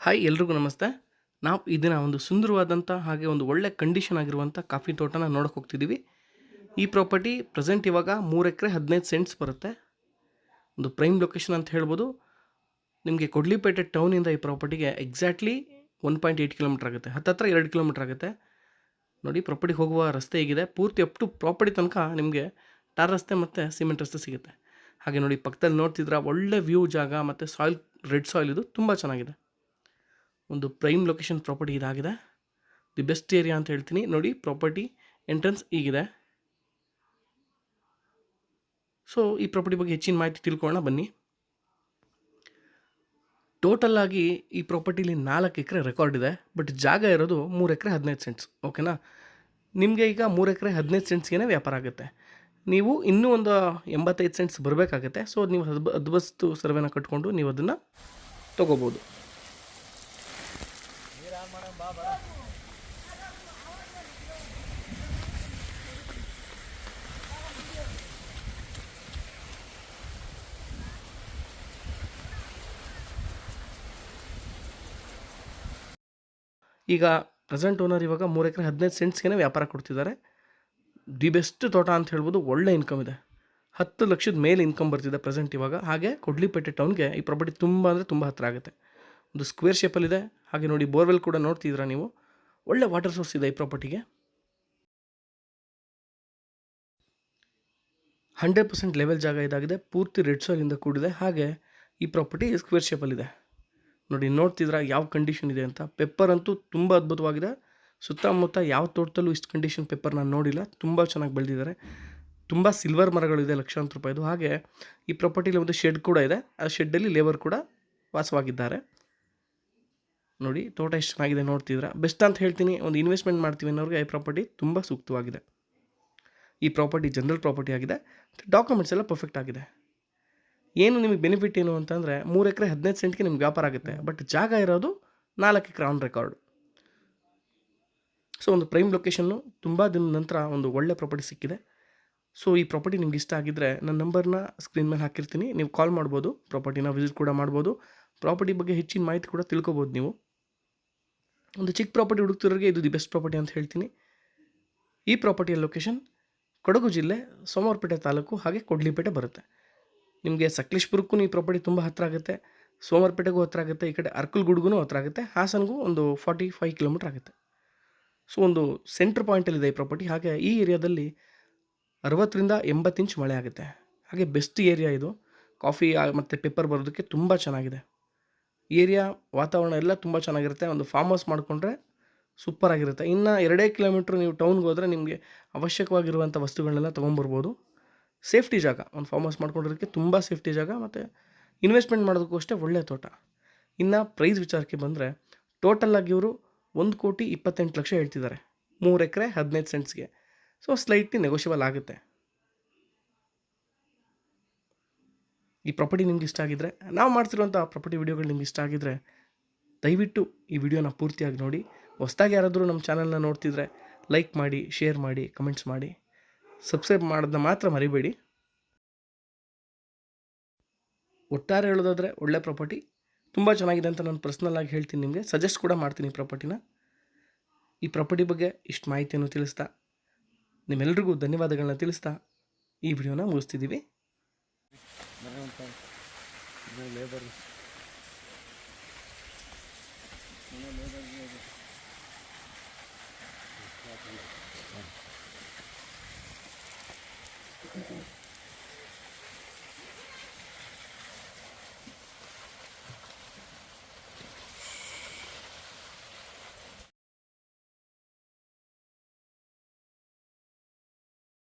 Hi ಎಲ್ರಿಗೂ ನಮಸ್ತೆ. ನಾವು ಇದನ್ನು ಒಂದು ಸುಂದರವಾದಂಥ ಹಾಗೆ ಒಂದು ಒಳ್ಳೆ ಕಂಡೀಷನ್ ಆಗಿರುವಂಥ ಕಾಫಿ ತೋಟನ ನೋಡಕ್ಕೆ ಹೋಗ್ತಿದ್ದೀವಿ ಈ ಪ್ರಾಪರ್ಟಿ ಪ್ರೆಸೆಂಟ್ ಇವಾಗ ಮೂರು ಎಕರೆ ಹದಿನೈದು ಸೆಂಟ್ಸ್ ಬರುತ್ತೆ. ಒಂದು ಪ್ರೈಮ್ ಲೊಕೇಶನ್ ಅಂತ ಹೇಳ್ಬೋದು. ನಿಮಗೆ ಕೊಡ್ಲಿಪೇಟೆ ಟೌನಿಂದ ಈ ಪ್ರಾಪರ್ಟಿಗೆ exactly one point eight kilometre ಆಗುತ್ತೆ. ಹತ್ತತ್ರ ಎರಡು ಕಿಲೋಮೀಟ್ರ್ ಆಗುತ್ತೆ. ನೋಡಿ ಪ್ರಾಪರ್ಟಿಗೆ ಹೋಗುವ ರಸ್ತೆ ಹೇಗಿದೆ. ಪೂರ್ತಿ ಅಪ್ ಟು ಪ್ರಾಪರ್ಟಿ ತನಕ ನಿಮಗೆ ಟಾರ್ ರಸ್ತೆ ಮತ್ತು ಸಿಮೆಂಟ್ ರಸ್ತೆ ಸಿಗುತ್ತೆ. ಹಾಗೆ ನೋಡಿ, ಪಕ್ಕದಲ್ಲಿ ನೋಡ್ತಿದ್ರೆ ಒಳ್ಳೆ ವ್ಯೂ ಜಾಗ ಮತ್ತು ಸಾಯಿಲ್ ರೆಡ್ ಸಾಯಿಲ್ ಇದು ತುಂಬ ಚೆನ್ನಾಗಿದೆ. ಒಂದು ಪ್ರೈಮ್ ಲೊಕೇಶನ್ ಪ್ರಾಪರ್ಟಿ ಇದಾಗಿದೆ. ದಿ ಬೆಸ್ಟ್ ಏರಿಯಾ ಅಂತ ಹೇಳ್ತೀನಿ. ನೋಡಿ ಪ್ರಾಪರ್ಟಿ ಎಂಟ್ರೆನ್ಸ್ ಈಗಿದೆ ಸೊ ಈ ಪ್ರಾಪರ್ಟಿ ಬಗ್ಗೆ ಹೆಚ್ಚಿನ ಮಾಹಿತಿ ತಿಳ್ಕೊಳ್ಳೋಣ, ಬನ್ನಿ. ಟೋಟಲ್ ಆಗಿ ಈ ಪ್ರಾಪರ್ಟಿಲಿ ನಾಲ್ಕು ಎಕರೆ ರೆಕಾರ್ಡ್ ಇದೆ. ಬಟ್ ಜಾಗ ಇರೋದು ಮೂರು ಎಕರೆ ಹದಿನೈದು ಸೆಂಟ್ಸ್ ಓಕೆನಾ ನಿಮಗೆ ಈಗ ಮೂರು ಎಕರೆ ಹದಿನೈದು ಸೆಂಟ್ಸ್ಗೆ ವ್ಯಾಪಾರ ಆಗುತ್ತೆ. ನೀವು ಇನ್ನೂ ಒಂದು ಎಂಬತ್ತೈದು ಸೆಂಟ್ಸ್ ಬರಬೇಕಾಗುತ್ತೆ. ಸೊ ನೀವು ಹದ್ ಹದ್ಬಸ್ತು ಸರ್ವೆನ ಕಟ್ಕೊಂಡು ನೀವು ಅದನ್ನು ತೊಗೋಬೋದು. ಈಗ ಪ್ರೆಸೆಂಟ್ ಓನರ್ ಇವಾಗ ಮೂರು ಎಕರೆ ಹದಿನೈದು ಸೆಂಟ್ಸ್ಗೆ ವ್ಯಾಪಾರ ಕೊಡ್ತಿದ್ದಾರೆ. ದಿ ಬೆಸ್ಟ್ ತೋಟ ಅಂತ ಹೇಳ್ಬೋದು ಒಳ್ಳೆ ಇನ್ಕಮ್ ಇದೆ. ಹತ್ತು ಲಕ್ಷದ ಮೇಲೆ ಇನ್ಕಮ್ ಬರ್ತಿದೆ ಪ್ರೆಸೆಂಟ್ ಇವಾಗ. ಹಾಗೆ ಕೊಡ್ಲಿಪೇಟೆ ಟೌನ್ಗೆ ಈ ಪ್ರಾಪರ್ಟಿ ತುಂಬ ಅಂದರೆ ತುಂಬ ಹತ್ತಿರ ಆಗುತ್ತೆ. ಒಂದು ಸ್ಕ್ವೇರ್ ಶೇಪಲ್ಲಿದೆ ಹಾಗೆ ನೋಡಿ ಬೋರ್ವೆಲ್ ಕೂಡ ನೋಡ್ತಿದ್ದೀರಾ ನೀವು. ಒಳ್ಳೆ ವಾಟರ್ ಸೋರ್ಸ್ ಇದೆ ಈ ಪ್ರಾಪರ್ಟಿಗೆ ಹಂಡ್ರೆಡ್ ಪರ್ಸೆಂಟ್ ಲೆವೆಲ್ ಜಾಗ ಇದಾಗಿದೆ. ಪೂರ್ತಿ ರೆಡ್ ಸೋಲಿಂದ ಕೂಡಿದೆ. ಹಾಗೆ ಈ ಪ್ರಾಪರ್ಟಿ ಸ್ಕ್ವೇರ್ ಶೇಪಲ್ಲಿದೆ ನೋಡಿ ನೋಡ್ತಿದ್ರ ಯಾವ ಕಂಡೀಷನ್ ಇದೆ ಅಂತ. ಪೆಪ್ಪರ್ ಅಂತೂ ತುಂಬ ಅದ್ಭುತವಾಗಿದೆ. ಸುತ್ತಮುತ್ತ ಯಾವ ತೋಟದಲ್ಲೂ ಇಷ್ಟು ಕಂಡೀಷನ್ ಪೆಪ್ಪರ್ ನಾನು ನೋಡಿಲ್ಲ. ತುಂಬ ಚೆನ್ನಾಗಿ ಬೆಳೆದಿದ್ದಾರೆ. ತುಂಬ ಸಿಲ್ವರ್ ಮರಗಳಿದೆ ಲಕ್ಷಾಂತರ ರೂಪಾಯಿದು. ಹಾಗೆ ಈ ಪ್ರಾಪರ್ಟಿಲಿ ಒಂದು ಶೆಡ್ ಕೂಡ ಇದೆ. ಆ ಶೆಡ್ಡಲ್ಲಿ ಲೇಬರ್ ಕೂಡ ವಾಸವಾಗಿದ್ದಾರೆ. ನೋಡಿ, ತೋಟ ಎಷ್ಟು ಚೆನ್ನಾಗಿದೆ ನೋಡ್ತಿದ್ರ ಬೆಸ್ಟ್ ಅಂತ ಹೇಳ್ತೀನಿ. ಒಂದು ಇನ್ವೆಸ್ಟ್ಮೆಂಟ್ ಮಾಡ್ತೀವಿ ಅನ್ನೋರಿಗೆ ಈ ಪ್ರಾಪರ್ಟಿ ತುಂಬ ಸೂಕ್ತವಾಗಿದೆ. ಈ ಪ್ರಾಪರ್ಟಿ ಜನರಲ್ ಪ್ರಾಪರ್ಟಿ ಆಗಿದೆ. ಡಾಕ್ಯುಮೆಂಟ್ಸ್ ಎಲ್ಲ ಪರ್ಫೆಕ್ಟ್ ಆಗಿದೆ. ಏನು ನಿಮಗೆ ಬೆನಿಫಿಟ್ ಏನು ಅಂತಂದರೆ, ಮೂರು ಎಕರೆ ಹದಿನೈದು ಸೆಂಟ್ಗೆ ನಿಮ್ಗೆ ವ್ಯಾಪಾರ ಆಗುತ್ತೆ. ಬಟ್ ಜಾಗ ಇರೋದು ನಾಲ್ಕು ಎಕರೆ ಆನ್ ರೆಕಾರ್ಡ್ ಸೊ ಒಂದು ಪ್ರೈಮ್ ಲೊಕೇಶನ್ನು ತುಂಬ ದಿನದ ನಂತರ ಒಂದು ಒಳ್ಳೆ ಪ್ರಾಪರ್ಟಿ ಸಿಕ್ಕಿದೆ. ಸೊ ಈ ಪ್ರಾಪರ್ಟಿ ನಿಮ್ಗೆ ಇಷ್ಟ ಆಗಿದ್ದರೆ ನನ್ನ ನಂಬರ್ನ ಸ್ಕ್ರೀನ್ ಮೇಲೆ ಹಾಕಿರ್ತೀನಿ. ನೀವು ಕಾಲ್ ಮಾಡ್ಬೋದು. ಪ್ರಾಪರ್ಟಿನ ವಿಸಿಟ್ ಕೂಡ ಮಾಡ್ಬೋದು. ಪ್ರಾಪರ್ಟಿ ಬಗ್ಗೆ ಹೆಚ್ಚಿನ ಮಾಹಿತಿ ಕೂಡ ತಿಳ್ಕೊಬೋದು ನೀವು. ಒಂದು ಚಿಕ್ಕ ಪ್ರಾಪರ್ಟಿ ಹುಡುಕ್ತಿರೋರಿಗೆ ಇದು ದಿ ಬೆಸ್ಟ್ ಪ್ರಾಪರ್ಟಿ ಅಂತ ಹೇಳ್ತೀನಿ. ಈ ಪ್ರಾಪರ್ಟಿಯ ಲೊಕೇಶನ್ ಕೊಡಗು ಜಿಲ್ಲೆ ಸೋಮವಾರಪೇಟೆ ತಾಲೂಕು ಹಾಗೆ ಕೊಡ್ಲಿಪೇಟೆ ಬರುತ್ತೆ. ನಿಮಗೆ ಸಕಲೇಶ್ಪುರಕ್ಕೂ ಈ ಪ್ರಾಪರ್ಟಿ ತುಂಬ ಹತ್ತಿರ ಆಗುತ್ತೆ. ಸೋಮವಾರಪೇಟೆಗೂ ಹತ್ತಿರ ಆಗುತ್ತೆ, ಈ ಕಡೆ ಅರ್ಕಲ್ಗುಡ್ಗೂ ಹತ್ತಿರ ಆಗುತ್ತೆ. ಹಾಸನ್ಗೂ ಒಂದು ಫಾರ್ಟಿ ಫೈವ್ ಕಿಲೋಮೀಟ್ರ್ ಆಗುತ್ತೆ. ಸೊ, ಒಂದು ಸೆಂಟ್ರ್ ಪಾಯಿಂಟಲ್ಲಿದೆ ಈ ಪ್ರಾಪರ್ಟಿ. ಹಾಗೆ ಈ ಏರಿಯಾದಲ್ಲಿ ಅರವತ್ತರಿಂದ ಎಂಬತ್ತು ಇಂಚ್ ಮಳೆ ಆಗುತ್ತೆ. ಹಾಗೆ ಬೆಸ್ಟ್ ಏರಿಯಾ ಇದು. ಕಾಫಿ ಮತ್ತು ಪೇಪರ್ ಬರೋದಕ್ಕೆ ತುಂಬ ಚೆನ್ನಾಗಿದೆ. ಏರಿಯಾ ವಾತಾವರಣ ಎಲ್ಲ ತುಂಬ ಚೆನ್ನಾಗಿರುತ್ತೆ. ಒಂದು ಫಾರ್ಮ್ ಹೌಸ್ ಮಾಡಿಕೊಂಡ್ರೆ ಸೂಪರ್ ಆಗಿರುತ್ತೆ. ಇನ್ನು ಎರಡೇ ಕಿಲೋಮೀಟ್ರ್ ನೀವು ಟೌನ್ಗೆ ಹೋದರೆ ನಿಮಗೆ ಅವಶ್ಯಕವಾಗಿರುವಂಥ ವಸ್ತುಗಳನ್ನೆಲ್ಲ ತೊಗೊಂಬರ್ಬೋದು ಸೇಫ್ಟಿ ಜಾಗ, ಒಂದು ಫಾರ್ಮ್ ಹೌಸ್ ಮಾಡ್ಕೊಂಡಿರೋದಕ್ಕೆ ತುಂಬ ಸೇಫ್ಟಿ ಜಾಗ ಮತ್ತು ಇನ್ವೆಸ್ಟ್ಮೆಂಟ್ ಮಾಡೋದಕ್ಕೂ ಅಷ್ಟೇ ಒಳ್ಳೆಯ ತೋಟ. ಇನ್ನು ಪ್ರೈಸ್ ವಿಚಾರಕ್ಕೆ ಬಂದರೆ ಆಗಿ ಇವರು ಒಂದು ಕೋಟಿ ಇಪ್ಪತ್ತೆಂಟು ಲಕ್ಷ ಹೇಳ್ತಿದ್ದಾರೆ. ಮೂರು ಎಕರೆ ಹದಿನೈದು ಸೆಂಟ್ಸ್ಗೆ ಸೊ ಸ್ಲೈಟ್ಲಿ ನೆಗೋಷಿಯಬಲ್ ಆಗುತ್ತೆ. ಈ ಪ್ರಾಪರ್ಟಿ ನಿಮ್ಗೆ ಇಷ್ಟ ಆಗಿದ್ದರೆ ನಾವು ಮಾಡ್ತಿರುವಂಥ ಪ್ರಾಪರ್ಟಿ ವಿಡಿಯೋಗಳು ನಿಮ್ಗೆ ಇಷ್ಟ ಆಗಿದ್ದರೆ ದಯವಿಟ್ಟು ಈ ವಿಡಿಯೋನ ಪೂರ್ತಿಯಾಗಿ ನೋಡಿ. ಹೊಸ್ದಾಗಿ ಯಾರಾದರೂ ನಮ್ಮ ಚಾನಲ್ನ ನೋಡ್ತಿದ್ರೆ ಲೈಕ್ ಮಾಡಿ ಶೇರ್ ಮಾಡಿ ಕಮೆಂಟ್ಸ್ ಮಾಡಿ. ಸಬ್ಸ್ಕ್ರೈಬ್ ಮಾಡೋದನ್ನ ಮಾತ್ರ ಮರಿಬೇಡಿ. ಒಟ್ಟಾರೆ ಹೇಳೋದಾದರೆ, ಒಳ್ಳೆ ಪ್ರಾಪರ್ಟಿ ತುಂಬ ಚೆನ್ನಾಗಿದೆ ಅಂತ ನಾನು ಪರ್ಸ್ನಲ್ ಆಗಿ ಹೇಳ್ತೀನಿ ನಿಮಗೆ. ಸಜೆಸ್ಟ್ ಕೂಡ ಮಾಡ್ತೀನಿ ಈ ಪ್ರಾಪರ್ಟಿನ ಈ ಪ್ರಾಪರ್ಟಿ ಬಗ್ಗೆ ಇಷ್ಟು ಮಾಹಿತಿಯನ್ನು ತಿಳಿಸ್ತಾ, ನಿಮ್ಮೆಲ್ರಿಗೂ ಧನ್ಯವಾದಗಳನ್ನ ತಿಳಿಸ್ತಾ, ಈ ವಿಡಿಯೋನ ಮುಗಿಸ್ತಿದ್ದೀವಿ अपने लेबर लेबर लेबर